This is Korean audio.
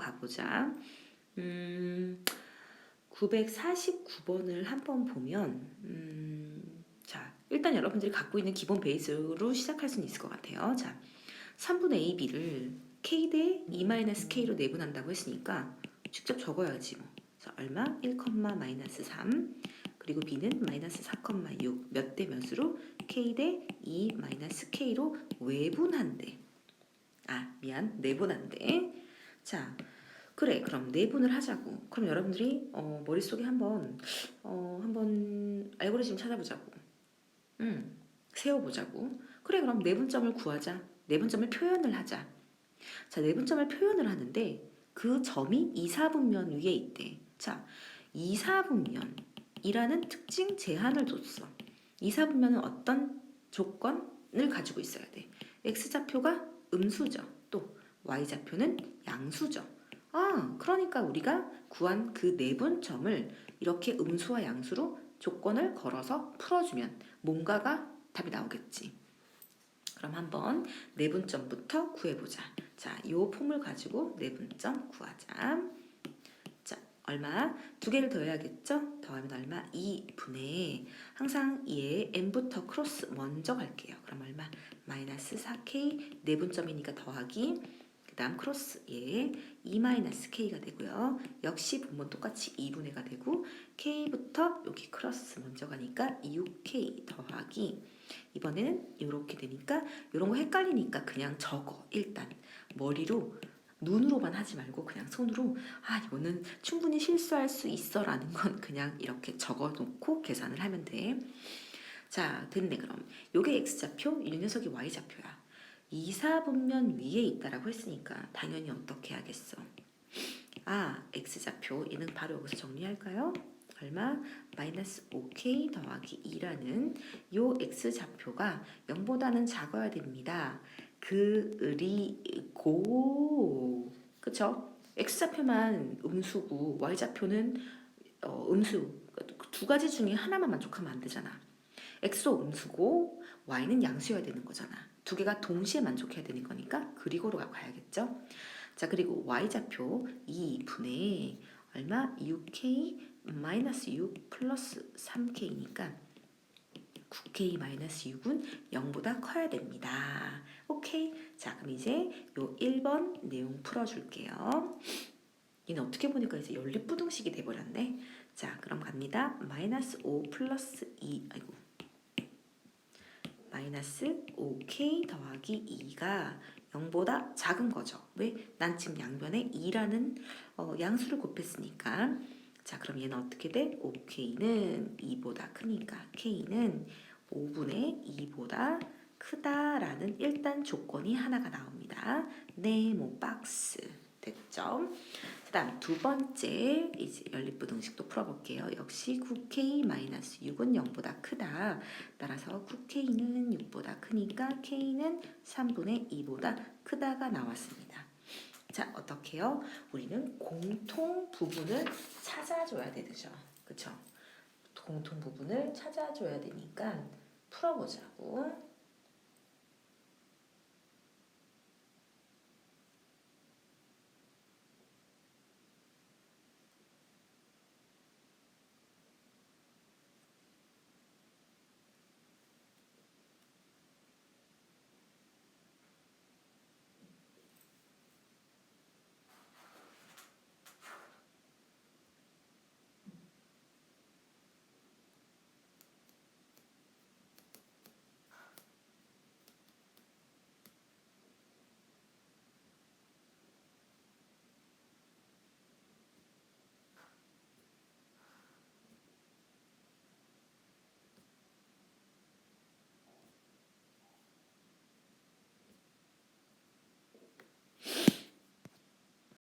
가보자. 음, 949번을 한번 보면, 음, 자, 일단 여러분들이 갖고 있는 기본 베이스로 시작할 수는 있을 것 같아요. 자, 3분의 a, b를 k 대 2-k로 내분한다고 했으니까 직접 적어야지 뭐. 자, 얼마? 1, 마이너스 3. 그리고 b는 마이너스 4,6. 몇 대 몇으로? k 대2 마이너스 k로 외분한대. 아, 미안. 내분한대. 자, 그래. 그럼 내분을 하자고. 그럼 여러분들이 어, 머릿속에 한번 어, 한번 알고리즘 찾아보자고. 음, 세워보자고. 그래. 그럼 내분점을 구하자. 내분점을 표현을 하자. 자, 내분점을 표현을 하는데 그 점이 이사분면 위에 있대. 자, 이사분면이라는 특징 제한을 뒀어. 이사분면은 어떤 조건을 가지고 있어야 돼. x좌표가 음수죠. 또 y좌표는 양수죠. 아, 그러니까 우리가 구한 그 내분점을 이렇게 음수와 양수로 조건을 걸어서 풀어주면 뭔가가 답이 나오겠지. 그럼 한번 내분점부터 구해보자. 자, 요 폼을 가지고 내분점 구하자. 자, 얼마? 두 개를 더해야겠죠? 더하면 얼마? 2분의 항상 얘 n부터 크로스 먼저 갈게요. 그럼 얼마? 마이너스 4k 내분점이니까 더하기 그 다음 크로스 얘 2-k가 되고요. 역시 분모 똑같이 2분의 가 되고 k부터 여기 크로스 먼저 가니까 6k 더하기 이번에는 이렇게 되니까 이런 거 헷갈리니까 그냥 적어 일단 머리로 눈으로만 하지 말고 그냥 손으로 아 이거는 충분히 실수할 수 있어 라는 건 그냥 이렇게 적어 놓고 계산을 하면 돼. 자 됐네 그럼 요게 x좌표 이 녀석이 y좌표야. 이사분면 위에 있다라고 했으니까 당연히 어떻게 하겠어? 아 x좌표 얘는 바로 여기서 정리할까요? 얼마? 마이너스 5k 더하기 2라는 요 x좌표가 0보다는 작아야 됩니다. 그리고 그쵸? x좌표만 음수고 y좌표는 어, 음수 두 가지 중에 하나만 만족하면 안 되잖아. x도 음수고 y는 양수여야 되는 거잖아. 두 개가 동시에 만족해야 되는 거니까 그리고로 가야겠죠. 자 그리고 y좌표 2분의 얼마? 6k 마이너스 6 플러스 3k니까 9k 마이너스 6은 0보다 커야 됩니다. 오케이. 자, 그럼 이제 요 1번 내용 풀어줄게요. 얘는 어떻게 보니까 이제 연립부등식이 돼버렸네. 자, 그럼 갑니다. 마이너스 5 플러스 2, 아이고. 마이너스 5k 더하기 2가 0보다 작은 거죠. 왜? 난 지금 양변에 2라는 어, 양수를 곱했으니까. 자, 그럼 얘는 어떻게 돼? 5k는 2보다 크니까 k는 5분의 2보다 크다라는 일단 조건이 하나가 나옵니다. 네모 박스 됐죠? 그 다음 두 번째 이제 연립부등식도 풀어볼게요. 역시 9k-6은 0보다 크다. 따라서 9k는 6보다 크니까 k는 3분의 2보다 크다가 나왔습니다. 자, 어떻게요? 우리는 공통 부분을 찾아줘야 되죠. 그쵸? 공통 부분을 찾아줘야 되니까 풀어보자고.